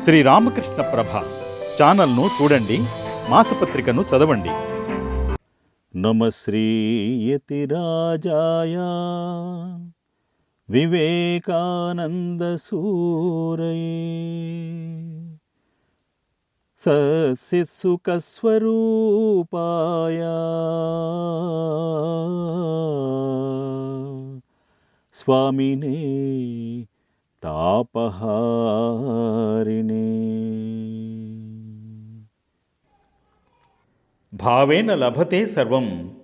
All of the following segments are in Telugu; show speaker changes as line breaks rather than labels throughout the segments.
శ్రీ రామకృష్ణ ప్రభ ఛానల్ను చూడండి మాసపత్రికను చదవండి. నమ శ్రీయతిరాజాయ వివేకానంద సూరయే. సత్సిత్సుఖస్వరూపాయ. స్వామినే తాపహారిణి. భావేన లభతే సర్వం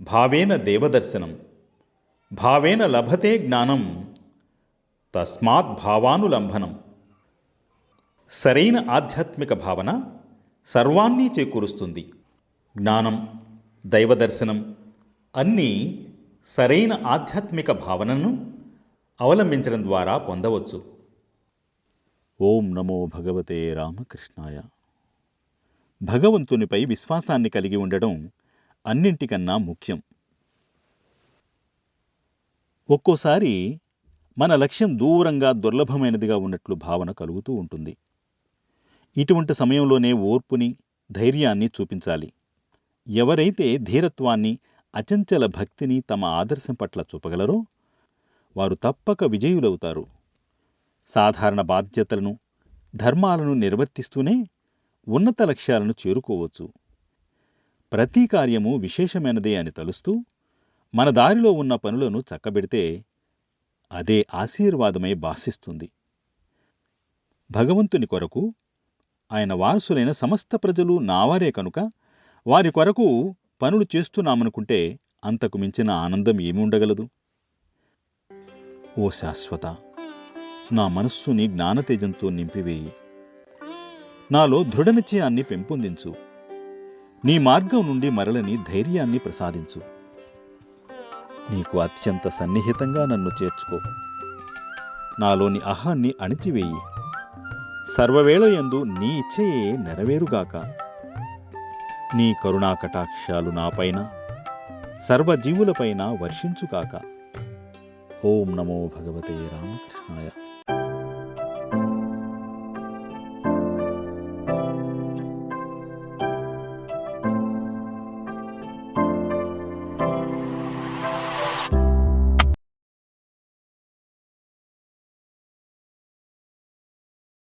భావేన దేవదర్శనం. భావేన లభతే జ్ఞానం తస్మాత్ భావానులంబనం సరైన ఆధ్యాత్మిక భావన సర్వాన్ని చేకూరుస్తుంది. జ్ఞానం దైవదర్శనం అన్నీ సరైన ఆధ్యాత్మిక భావనను అవలంబించడం ద్వారా పొందవచ్చు. ఓం నమో భగవతే రామకృష్ణాయ. భగవంతునిపై విశ్వాసాన్ని కలిగి ఉండడం అన్నింటికన్నా ముఖ్యం. ఒక్కోసారి మన లక్ష్యం దూరంగా దుర్లభమైనదిగా ఉన్నట్లు భావన కలుగుతూ ఉంటుంది. ఇటువంటి సమయంలోనే ఓర్పుని ధైర్యాన్ని చూపించాలి. ఎవరైతే ధీరత్వాన్ని అచంచల భక్తిని తమ ఆదర్శం పట్ల చూపగలరో వారు తప్పక విజయులవుతారు. సాధారణ బాధ్యతలను ధర్మాలను నిర్వర్తిస్తూనే ఉన్నత లక్ష్యాలను చేరుకోవచ్చు. ప్రతి కార్యము విశేషమైనదే అని తలుస్తూ మన దారిలో ఉన్న పనులను చక్కబెడితే అదే ఆశీర్వాదమై భాసిస్తుంది. భగవంతుని కొరకు ఆయన వారసులైన సమస్త ప్రజలు నావారే కనుక వారి కొరకు పనులు చేస్తున్నామనుకుంటే అంతకు మించిన ఆనందం ఏమి ఉండగలదు? ఓ శాశ్వత నా మనస్సుని జ్ఞానతేజంతో నింపివేయి. నాలో దృఢ నిశ్చయాన్ని పెంపొందించు. నీ మార్గం నుండి మరలని ధైర్యాన్ని ప్రసాదించు. నీకు అత్యంత సన్నిహితంగా నన్ను చేర్చుకో. నాలోని అహాన్ని అణిచివేయి. సర్వవేళయందు నీ ఇచ్చయే నెరవేరుగాక. నీ కరుణా కటాక్షాలు నాపైన సర్వజీవులపైన వర్షించుగాక. ఓం నమో భగవతే రామకృష్ణాయ.